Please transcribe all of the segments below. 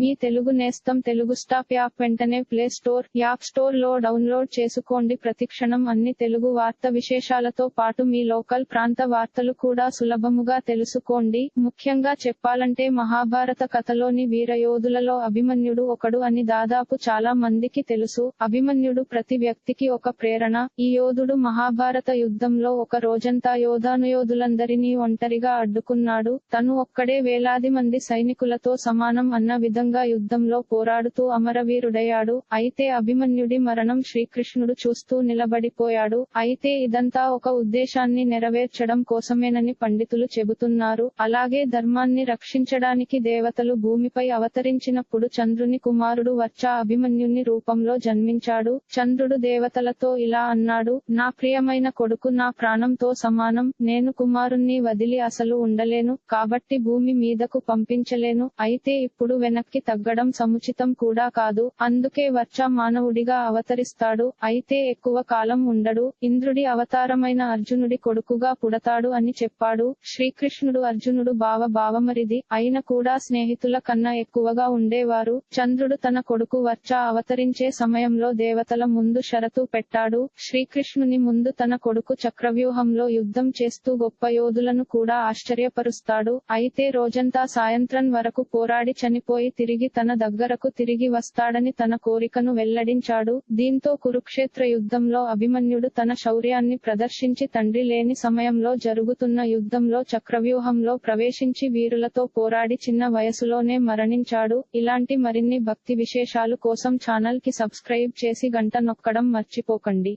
మీ తెలుగు నేస్తం Telugu stop app వెంటనే play store app స్టోర్లో డౌన్లోడ్ చేసుకోండి. ప్రతిక్షణం అన్ని తెలుగు వార్త విశేషాలతో పాటు మీ లోకల్ ప్రాంత వార్తలు కూడా సులభముగా తెలుసుకోండి. ముఖ్యంగా చెప్పాలంటే మహాభారత కథలోని వీరయోధులలో అభిమన్యుడు ఒకడు అని దాదాపు చాలా మందికి తెలుసు. అభిమన్యుడు ప్రతి వ్యక్తికి ఒక ప్రేరణ. ఈ యోధుడు మహాభారత యుద్ధంలో ఒక రోజంతా యోధానుయోధులందరినీ ఒంటరిగా అడ్డుకున్నాడు. తను ఒక్కడే వేలాది మంది సైనికులతో సమానం అన్న విధంగా యుద్ధంలో పోరాడుతూ అమరవీరుడయ్యాడు. అయితే అభిమన్యుడి మరణం శ్రీకృష్ణుడు చూస్తూ నిలబడిపోయాడు. అయితే ఇదంతా ఒక ఉద్దేశాన్ని నెరవేర్చడం కోసమేనని పండితులు చెబుతున్నారు. అలాగే ధర్మాన్ని రక్షించడానికి దేవతలు భూమిపై అవతరించినప్పుడు చంద్రుని కుమారుడు వచ్చా అభిమన్యుని రూపంలో జన్మించాడు. చంద్రుడు దేవతలతో ఇలా అన్నాడు నా ప్రియమైన కొడుకు నా ప్రాణంతో సమానం. నేను కుమారుణ్ణి వదిలి అసలు ఉండలేను. కాబట్టి భూమి మీదకు పంపించలేను. అయితే ఇప్పుడు వెనక్కి తగ్గడం సముచితం కూడా కాదు. అందుకే వర్చ మానవుడిగా అవతరిస్తాడు. అయితే ఎక్కువ కాలం ఉండడు. ఇంద్రుడి అవతారమైన అర్జునుడి కొడుకుగా పుడతాడు అని చెప్పాడు. శ్రీకృష్ణుడు అర్జునుడు బావ బావమరిది అయిన కూడా స్నేహితుల కన్నా ఎక్కువగా ఉండేవారు. చంద్రుడు తన కొడుకు వర్చ అవతరించే సమయంలో దేవతల ముందు షరతు పెట్టాడు. శ్రీకృష్ణుని ముందు తన కొడుకు చక్రవ్యూహంలో యుద్ధం చేస్తూ గొప్ప యోధులను కూడా ఆశ్చర్యపరుస్తాడు. అయితే రోజంతా సాయంత్రం వరకు పోరాడి చనిపోయి తిరిగి తన దగ్గరకు తిరిగి వస్తాడని తన కోరికను వెల్లడించాడు. దీంతో కురుక్షేత్ర యుద్ధంలో అభిమన్యుడు తన శౌర్యాన్ని ప్రదర్శించి తండ్రి లేని సమయంలో జరుగుతున్న యుద్ధంలో చక్రవ్యూహంలో ప్రవేశించి వీరులతో పోరాడి చిన్న వయసులోనే మరణించాడు. ఇలాంటి మరిన్ని భక్తి విశేషాలు కోసం ఛానల్కి సబ్స్క్రైబ్ చేసి గంట నొక్కడం మర్చిపోకండి.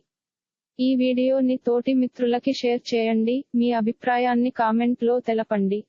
ఈ వీడియోని తోటి మిత్రులకి షేర్ చేయండి. మీ అభిప్రాయాన్ని కామెంట్లో తెలపండి.